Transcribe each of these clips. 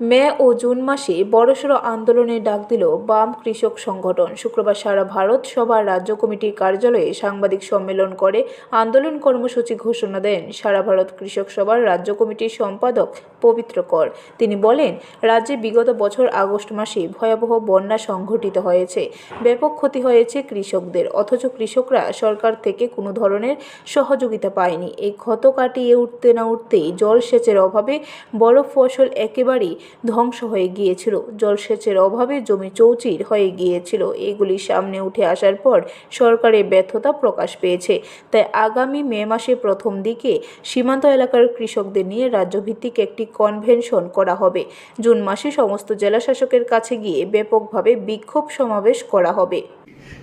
মে ও June মাসে বড়সড় আন্দোলনের ডাক দিল বাম কৃষক সংগঠন। শুক্রবার সারা ভারত সভার রাজ্য কমিটির কার্যালয়ে সাংবাদিক সম্মেলন করে আন্দোলন কর্মসূচি ঘোষণা দেন। সারা ভারত কৃষক সভার রাজ্য কমিটির সম্পাদক পবিত্র কর। তিনি বলেন, রাজ্যে বিগত বছর আগস্ট মাসে ভয়াবহ বন্যা সংঘটিত হয়েছে। ব্যাপক ক্ষতি হয়েছে কৃষকদের, অথচ কৃষকরা সরকার থেকে কোনো ধরনের সহযোগিতা পায়নি। এই ক্ষত কাটিয়ে উঠতে না উঠতেই জলসেচের অভাবে বড় ফসল একেবারেই ধ্বংস হয়ে গিয়েছিল। জলসেচের অভাবে জমি চৌচির হয়ে গিয়েছিল। এগুলি সামনে উঠে আসার পর সরকারের ব্যর্থতা প্রকাশ পেয়েছে। তাই আগামী মে মাসের প্রথম দিকে সীমান্ত এলাকার কৃষকদের নিয়ে রাজ্যভিত্তিক একটি কনভেনশন করা হবে। জুন মাসে সমস্ত জেলা শাসকের কাছে গিয়ে ব্যাপকভাবে বিক্ষোভ সমাবেশ করা হবে।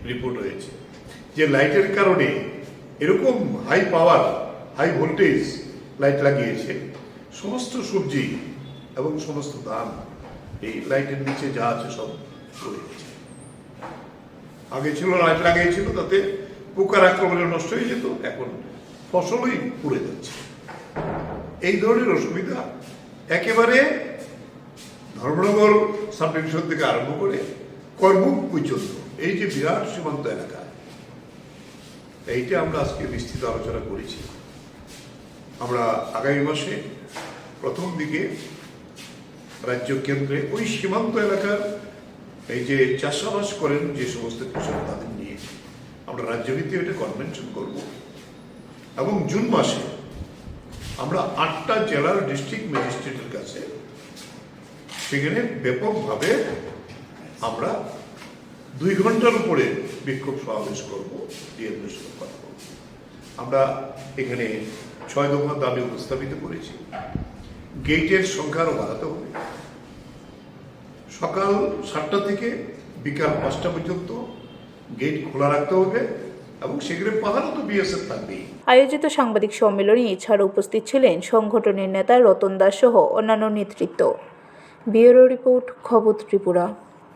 রিপোর্ট হয়েছে যে লাইটের কারণে এরকম high power high voltage light লাগিয়েছে। সমস্ত সবজি এবং সমস্ত ধান এই লাইটের নিচে যা আছে সব পড়ে গেছে। আগে ছিল, লাইট লাগিয়েছিল, তাতে পোকার আক্রমণে নষ্ট হয়ে যেত, এখন ফসলই পুড়ে যাচ্ছে। এই ধরনের অসুবিধা একেবারে ধর্মনগর সাব ডিভিশন থেকে আরম্ভ করে করমুখ পর্যন্ত, এই যে বিরাট সীমান্ত এলাকা, এইটা আমরা আজকে বিস্তৃত আলোচনা করেছি। আমরা আগামী মাসে প্রথম দিকে রাজ্য কেন্দ্রে ওই সীমান্ত এলাকার এই যে চাষাবাস করেন যে সমস্ত কৃষক তাদের নিয়ে আমরা রাজ্যভিত্তিক এটা কনভেনশন করব। এবং জুন মাসে আমরা আটটা জেলার ডিস্ট্রিক্ট ম্যাজিস্ট্রেটের কাছে সেখানে ব্যাপকভাবে আমরা দুই ঘণ্টার উপরে বিক্ষোভ সমাবেশ করব আমরা এখানে ছয় দফা দাবি উপস্থাপিত করেছি। গেটের সংখ্যা আরও বাড়াতে হবে। সকাল সাতটা থেকে বিকাল পাঁচটা পর্যন্ত গেট খোলা রাখতে হবে এবং সেখানে পাহাড়ও বিএসএফ থাকবেই। আয়োজিত সাংবাদিক সম্মেলনে এছাড়া উপস্থিত ছিলেন সংগঠনের নেতা রতন দাস সহ অন্যান্য নেতৃত্ব। ব্যুরো রিপোর্ট খবর ত্রিপুরা।